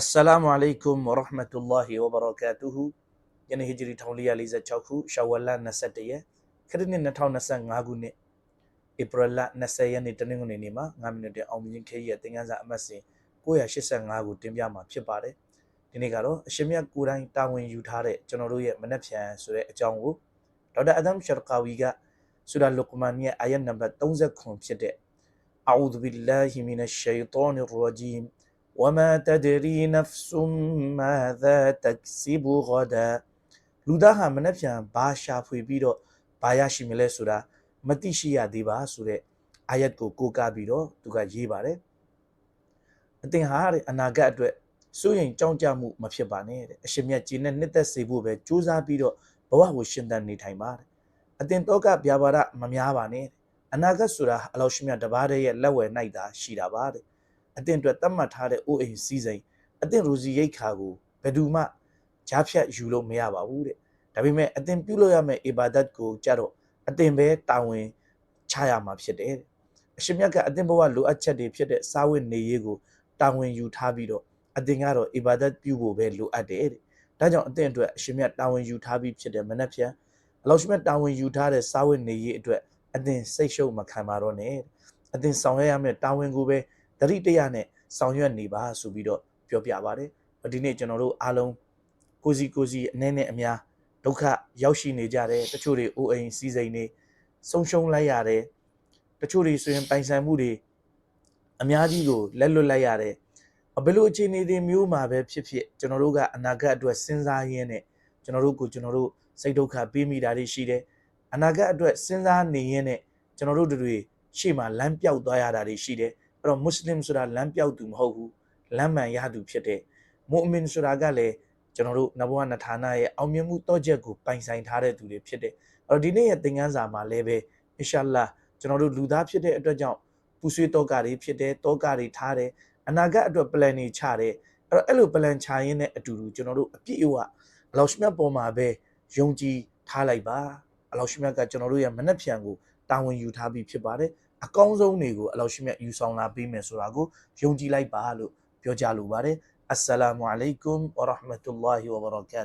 Assalamu alaikum wa rahmatullahi wa barakatuhu ယနေ့ဟီဂျရီ1446ခုရှောဝလ21ရက်ခရစ်နှစ်2025ခုနှစ်ဧပြီလ20ရက်နေ့တနင်္ဂနွေနေ့မှာ9မိနစ်တည်းအောင်မြင်ခေရဲ့သင်ခန်းစာအမှတ်စဉ်985ကိုတင်ပြမှာဖြစ်ပါတယ်ဒီနေ့ကတော့အရှင်မြတ်ကိုယ်တိုင်တာဝန်ယူထားတဲ့ကျွန်တော်တို့ရဲ့မနက်ဖြန်ဆိုတဲ့အကြောင်းကိုဒေါက်တာအဒမ်ရှာကာဝီကဆူရာလုကမန်ရဲ့အာယတ်နံပါတ်39ဖြစ်တဲ့ أعوذ بالله من الشيطان الرجيم وما تدري نفس ماذا تكسب غدا လူသားဟာမနှက်ပြန်ဘာရှာဖွေပြီးတော့ဘာရရှိမလဲဆိုတာမသိရှိရသေးပါဆိုတဲ့အာယတ်ကိုကိုးကားပြီးတော့သူကရေးပါတယ်အသင်ဟာတဲ့အနာဂတ်အတွက်စိုးရင်ကြောင်းကြမှုမဖြစ်ပါနဲ့တဲ့အရှင်မြတ်ကြီးနဲ့နှစ်သက်စေဖို့ပဲကြိုးစားပြီးတော့ဘဝကိုရှင်သန်နေထိုင်ပါတဲ့အသင်တော့ကဗျာပါဒမများပါနဲ့တဲ့အနာဂတ်ဆိုတာအလောရှင်မြတ်တပါးတည်းရဲ့လက်ဝယ်၌သာရှိတာပါတဲ့ အသင်အတွက်သတ်မှတ်ထားတဲ့အိုးအိမ်စည်းစိမ်အသင်ရူစီရိတ်ခါကိုဘယ်သူမှကြားဖြတ်ယူလို့မရပါဘူးတဲ့ဒါပေမဲ့အသင်ပြုလို့ရမယ့်အီဘာဒတ်ကိုကြတော့အသင်ပဲတာဝန်ချရမှာဖြစ်တယ်တဲ့အရှင်မြတ်ကအသင်ဘဝလိုအပ်ချက်တွေဖြစ်တဲ့စာဝတ်နေရေးကိုတာဝန်ယူထားပြီးတော့အသင်ကတော့အီဘာဒတ်ပြုဖို့ပဲလိုအပ်တယ်တဲ့ဒါကြောင့်အသင်အတွက်အရှင်မြတ်တာဝန်ယူထားပြီးဖြစ်တဲ့မနက်ဖြန်အလောရှင်မြတ်တာဝန်ယူထားတဲ့စာဝတ်နေရေးအတွက်အသင်စိတ်ရှုပ်မခံပါတော့နဲ့အသင်ဆောင်ရွက်ရမယ့်တာဝန်ကိုပဲ တတိတရနဲ့ဆောင်ရွက်နေပါဆိုပြီးတော့ပြောပြပါတယ်ဒီနေ့ကျွန်တော်တို့အားလုံးကိုစီကိုစီအနေနဲ့အများဒုက္ခရောက်ရှိနေကြတယ်တချို့တွေအိုးအိမ်စီးစိမ်တွေဆုံးရှုံးလိုက်ရတယ်တချို့တွေဆိုရင်ပိုင်ဆိုင်မှုတွေအများကြီးကိုလက်လွတ်လိုက်ရတယ်ဘယ်လိုအခြေအနေတွေမျိုးမှာပဲဖြစ်ဖြစ်ကျွန်တော်တို့ကအနာဂတ်အတွက်စဉ်းစားရင်းနဲ့ကျွန်တော်တို့ကိုကျွန်တော်တို့စိတ်ဒုက္ခပေးမိတာတွေရှိတယ်အနာဂတ်အတွက်စဉ်းစားနေရင်းနဲ့ကျွန်တော်တို့တွေရှေ့မှာလမ်းပြောက်သွားရတာတွေရှိတယ် အဲ့တော့မွတ်စလင်ဆိုတာလမ်းပြောက်သူမဟုတ်ဘူးလမ်းမှန်ရသူဖြစ်တဲ့မုအမင်ဆိုတာကလည်းကျွန်တော်တို့နဘောနဌာနရဲ့အောင်မြင်မှုတော့ချက်ကိုပိုင်ဆိုင်ထားတဲ့သူတွေဖြစ်တယ်အဲ့တော့ဒီနေ့ရဲ့သင်ခန်းစာမှာလည်းပဲအင်ရှာလာကျွန်တော်တို့လူသားဖြစ်တဲ့အတွက်ကြောင့်ပူဆွေးတော့ကတွေဖြစ်တယ်တော့ကတွေထားတယ်အနာဂတ်အတွက် plan တွေချတယ်အဲ့တော့အဲ့လို plan ချရင်းနဲ့အတူတူကျွန်တော်တို့အပြည့်အဝအလောရှမြတ်ပေါ်မှာပဲယုံကြည်ထားလိုက်ပါအလောရှမြတ်ကကျွန်တော်တို့ရဲ့မနှက်ဖြံကိုတာဝန်ယူထားပြီးဖြစ်ပါတယ် အကောင်းဆုံးတွေကိုအလောရှိမြတ်ယူဆောင်လာပေးမယ်ဆိုတာကိုယုံကြည်လိုက်ပါလို့ပြောကြလိုပါတယ်အစ္စလာမုအလိုင်ကွမ်ဝရဟမတု ல்லா ဟီဝဘရကာ